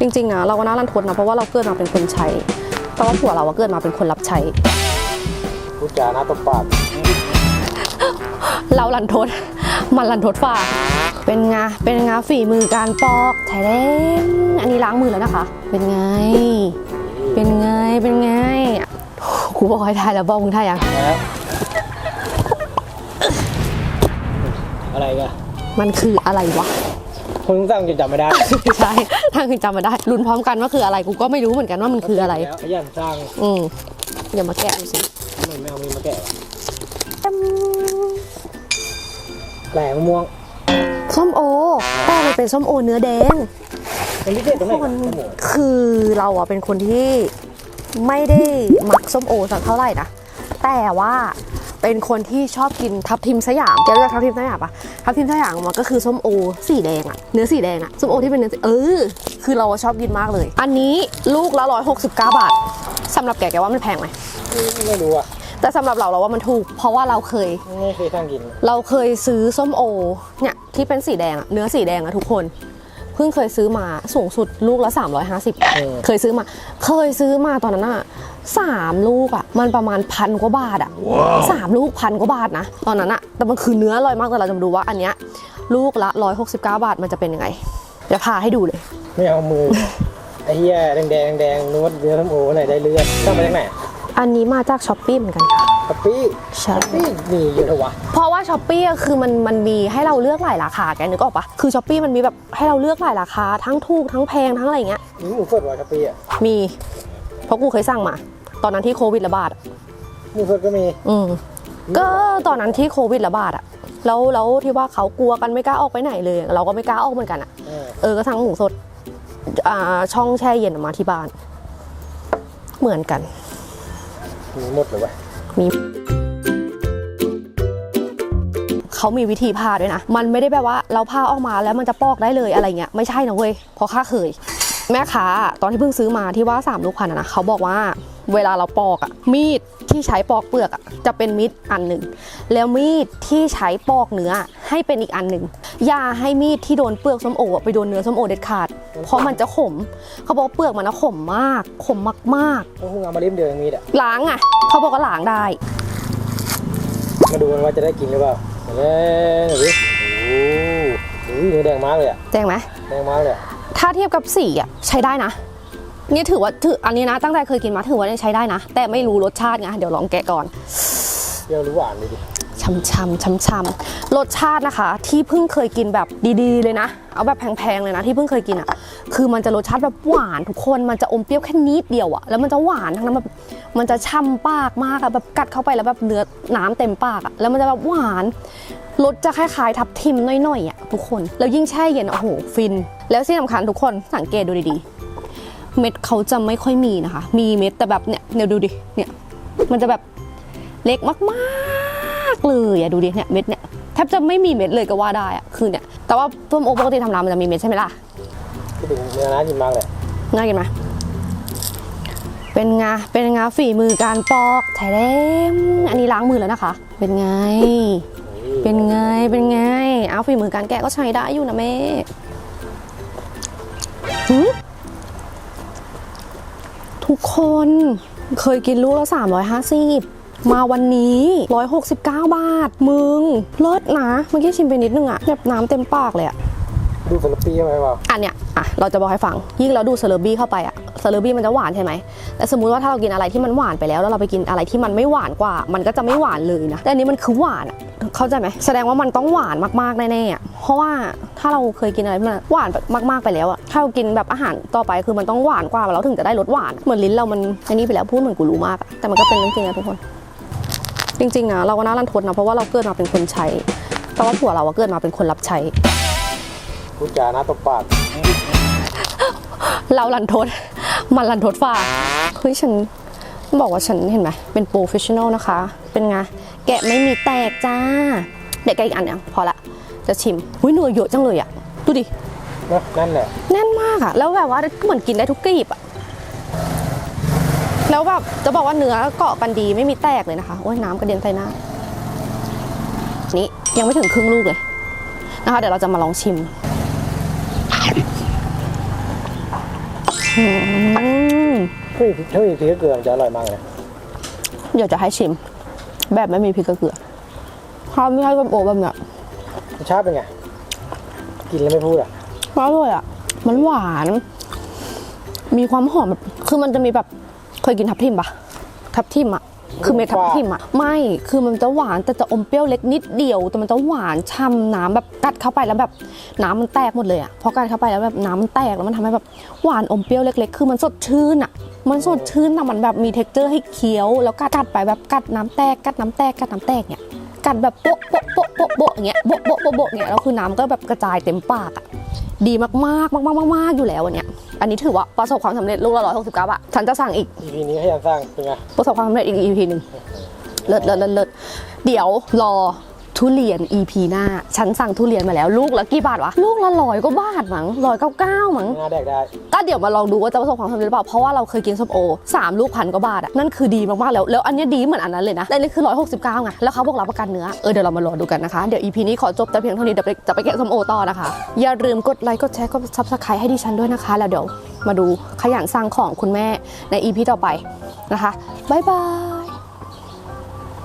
จริงๆนะเราก็น่ารันทดนะเพราะว่าเราเกิดมาเป็นคนใช้ แต่ว่าผัวเราอะเกิดมาเป็นคนรับใช้ พูดจาหน้าตบปากเราลันทด มันลันทดฝ่า เป็นไงเป็นไงฝีมือการปอกไทยเด้งอันนี้ล้างมือแล้วนะคะ เป็นไง เป็นไง เป็นไงครูบอกให้ทายแล้วบอกมึงทายยัง แล้วอะไรกันมันคืออะไรวะ คนสั่งจะจำไม่ได้ใช่ถ้าคือจำมาได้ลุ้นพร้อมกันว่าคืออะไรกูก็ไม่รู้เหมือนกันว่ามันคืออะไร แล้วขยันสร้างอืมอย่ามาแกะดูสิทำไมไม่เอามีดมาแกะวะแหลมะม่วงส้มโอแต่มันเป็นส้มโอเนื้อแดง มันพิเศษตรงไหนคนวะโอ้โหคือเราอะเป็นคนที่ไม่ได้มักส้มโอสักเท่าไหร่นะแต่ว่า เป็นคนที่ชอบกินทับทิมสยามแกรู้จักทับทิมสยามปะทับทิมสยามมันก็คือส้มโอสีแดงอะเนื้อสีแดงอะส้มโอที่เป็นเนื้อสีเออคือเราชอบกินมากเลย อันนี้ลูกละ169บาทสำหรับแกแกว่ามันแพงไหมไม่รู้อะแต่สำหรับเราเราว่ามันถูก เพราะว่าเราเคยไม่เคยสั่งกิน เราเคยซื้อส้มโอเนี่ยที่เป็นสีแดงอะเนื้อสีแดงอะทุกคนเพิ่งเคยซื้อมาสูงสุดลูกละ 350 เคยซื้อมา เคยซื้อมาตอนนั้นอะสามลูกอะมันประมาณพันกว่าบาทอะสามลูกพันกว่าบาทนะ ตอนนั้นอะแต่มันคือเนื้ออร่อยมากแต่เราจะมาดูว่าอันเนี้ยลูกละ 169 บาทมันจะเป็นยังไงเดี๋ยวพาให้ดูเลย ไม่เอามือไอ้เหี้ยแดงแดงๆแดงนวดเนื้อน้ำโอไหนได้เลือดสั่งมาจากไหนอันนี้มาจากช้อปปี้เหมือนกันค่ะ ป๊ปปี้ใช่ป๊ปปี้มีเยอะเลยวะ เพราะว่าช้อปปี้คือมันมันมีให้เราเลือกหลายราคาแกนึกออกปะคือช้อปปี้มันมีแบบให้เราเลือกหลายราคาทั้งถูกทั้งแพงทั้งอะไรอย่างเงี้ยมีหมูสดวะป๊ปปี้อะมีเพราะกูเคยสั่งมา ตอนนั้นที่โควิดระบาดอะหมูสดก็มี อืมก็ตอนนั้นที่โควิดระบาดอะแล้วแล้วที่ว่าเขากลัวกันไม่กล้าออกไปไหนเลย เราก็ไม่กล้าออกเหมือนกันอะเออ เออก็สั่งหมูสดอ่าช่องแช่เย็นออกมาที่บ้าน เหมือนกัน มีหมดเลยวะ มีเขามีวิธีผ่าด้วยนะ มันไม่ได้แบบว่าเราผ่าออกมาแล้วมันจะปอกได้เลยอะไรเงี้ย ไม่ใช่นะเว้ย เพราะข้าเคย แม่ค้าตอนที่เพิ่งซื้อมาที่ว่า3ลูกพันนะเขาบอกว่าเวลาเราปอกอะมีดที่ใช้ปอกเปลือกอะจะเป็นมีดอันหนึ่ง แล้วมีดที่ใช้ปอกเนื้อให้เป็นอีกอันหนึ่ง อย่าให้มีดที่โดนเปลือกส้มโออะไปโดนเนื้อส้มโอเด็ดขาด เพราะมันจะขม เขาบอกว่าเปลือกมันนะขมมาก ขมมากต้องเอามาเล่มเดียวอย่างมีดอะๆล้างอะเขาบอกว่าล้างได้ มาดูกันว่าจะได้กินหรือเปล่าเล่นหรือโอ้โหเนื้อแดงมากเลยอะแจ้งไหม แดงมากเลยอะถ้าเทียบกับสีอะใช้ได้นะนี่ถือว่าถืออันนี้นะตั้งแต่เคยกินมาถือว่ายังใช้ได้นะ แต่ไม่รู้รสชาติไงเดี๋ยวลองแกะก่อน เปรี้ยวหรือหวานเลยดิ ช้ำช้ำช้ำช้ำๆรสชาตินะคะ ที่เพิ่งเคยกินแบบดีๆ เลยนะ เอาแบบแพงๆเลยนะที่เพิ่งเคยกินอะ คือมันจะรสชาติแบบหวานทุกคนมันจะอมเปรี้ยวแค่นิดเดียวอะแล้วมันจะหวานทั้งนั้นแบบมันจะช่ำปากมากอะแบบกัดเข้าไปแล้วแบบเนื้อน้ำเต็มปากอะแล้วมันจะแบบหวานรสจะคล้ายๆทับทิมน่อยๆอะทุกคน แล้วยิ่งแช่เย็นโอ้โหฟิน แล้วที่สำคัญทุกคนสังเกตดูดีๆ เม็ดเขาจะไม่ค่อยมีนะคะ มีเม็ดแต่แบบเนี่ยเดี๋ยวดูดิเนี่ยมันจะแบบเล็กมาก ๆเลยอะดูดิเนี่ยเม็ดเนี่ยแทบจะไม่มีเม็ดเลยก็ว่าได้อะคือเนี่ยแต่ว่าส้มโอปกติทำร้านมันจะมีเม็ดใช่ไหมล่ะคิดถึงเนื้อน่ากินมากเลยน่ากินไหมเป็นไงเป็นไงฝีมือการปอกไทยเด้งอันนี้ล้างมือแล้วนะคะ เป็นไง เป็นไงเป็นไง เอาฝีมือการแกะก็ใช้ได้อยู่นะแม่หืมทุกคนเคยกินลูกละ350 มาวันนี้ 169 บาท มึง เลิศนะเมื่อกี้ชิมไปนิดนึงอะแบบน้ำเต็มปากเลยอะดูสลับปี้เข้าไปเปล่าอันเนี้ยอะเราจะบอกให้ฟัง ยิ่งเราดูเซเลอร์บี้เข้าไปอะเซเลอร์บี้มันจะหวานใช่ไหมแต่สมมุติว่าถ้าเรากินอะไรที่มันหวานไปแล้ว แล้วเราไปกินอะไรที่มันไม่หวานกว่า มันก็จะไม่หวานเลยนะแต่อันนี้มันคือหวานอะเข้าใจไหมแสดงว่ามันต้องหวานมากๆแน่ๆอะเพราะว่าถ้าเราเคยกินอะไรที่มันหวานมากๆไปแล้วอะถ้าเรากินแบบอาหารต่อไปคือมันต้องหวานกว่าเราถึงจะได้รสหวาน เหมือนลิ้นเรามันอันนี้ไปแล้วพูดเหมือนกูรู้มากอะแต่มันก็เป็นเรื่องจริงนะทุกคน จริงๆนะเราก็น่ารันทดนะเพราะว่าเราเกิดมาเป็นคนใช้ แต่ว่าผัวเราอะเกิดมาเป็นคนรับใช้พูดจาหน้าตบปากเราลันทดมันลันทดฝ่าเฮ้ยฉันบอกว่าฉันเห็นไหมเป็นโปรเฟชชั่นอลนะคะ เป็นไง แกะไม่มีแตกจ้า เด็กแกะอีกอันยังพอละ จะชิมหุ้ยเนื้อเยอะจังเลยอะดูดินะนั่นแหละ แน่นมากอะแล้วแบบว่าเหมือนกินได้ทุกกรีบอะ แล้วแบบจะบอกว่าเนื้อเกาะกันดีไม่มีแตกเลยนะคะโอ้ยน้ำกระเด็นใส่หน้านี่ยังไม่ถึงครึ่งลูกเลยนะคะ เดี๋ยวเราจะมาลองชิมอืมถ้ามีพริกถ้ามีพริกกับเกลือมันจะอร่อยมากเลยเดี๋ยวจะให้ชิม แบบไม่มีพริกกระเกลือข้าวไม่ใช่แบบโอแบบเนี้ยรสชาติเป็นไง กินแล้วไม่พูดอะอร่อยอะ มันหวาน มีความหอมแบบ คือมันจะมีแบบเค ยกินทับทิมปะทับทิมอะคือเม็ดทับทิมอะไม่คือมันจะหวานแต่จะอมเปรี้ยวเล็กนิดเดียว แต่มันจะหวานช่ำน้ำแบบกัดเข้าไปแล้วแบบน้ำมันแตกหมดเลยอะพอกัดเข้าไปแล้วแบบน้ำมันแตกแล้วมันทำให้แบบหวานอมเปรี้ยวเล็ก ๆ คือมันสดชื่นอะมันสดชื่นอะมันแบบมีเท็กเจอร์ให้เคี้ยว แล้วกัดกัดไปแบบกัดน้ำแตกกัดน้ำแตกกัดน้ำแตกเนี่ยกัดแบบโป๊ะโป๊ะโป๊ะโป๊ะโป๊ะอย่างเงี้ยโป๊ะโป๊ะโป๊ะโป๊ะอย่างเงี้ยแล้วคือน้ำก็แบบกระจายเต็มปากอะ ดีมากๆมากๆมากๆอยู่แล้วอันเนี้ยอันนี้ถือว่าประสบความสำเร็จลูกละร้อยหกสิบเก้าบาทฉันจะสั่งอีก EP นี้ให้ยันสร้างเป็นไงประสบความสำเร็จอีก EP หนึ่งเลิศเลิศเลิศเลิศเดี๋ยวรอ ทุเรียน EP หน้า ฉันสั่งทุเรียนมาแล้วลูกละกี่บาทวะ ลูกละร้อยก็บาทมั้งร้อยเก้าเก้ามั้งหน้าแดกได้ ก็เดี๋ยวมาลองดูว่าจะประสบความสำเร็จหรือเปล่า เพราะว่าเราเคยกินส้มโอสามลูกพันกว่าบาทอะนั่นคือดีมากๆแล้ว แล้วอันเนี้ยดีเหมือนอันนั้นเลยนะแต่อันนี่คือ169ไงแล้วเขาบอกรับประกันเนื้อเออเดี๋ยวเรามารอดูกันนะคะเดี๋ยว EP นี้ขอจบแต่เพียงเท่านี้เดี๋ยวไปจะไปแกะส้มโอต่อนะคะอย่าลืมกดไลค์กดแชร์กดซับสไครต์ให้ดิฉันด้วยนะคะ แล้วเดี๋ยวมาดูขยันสั่งของคุณแม่ใน EP ต่อไปนะคะบ๊ายบาย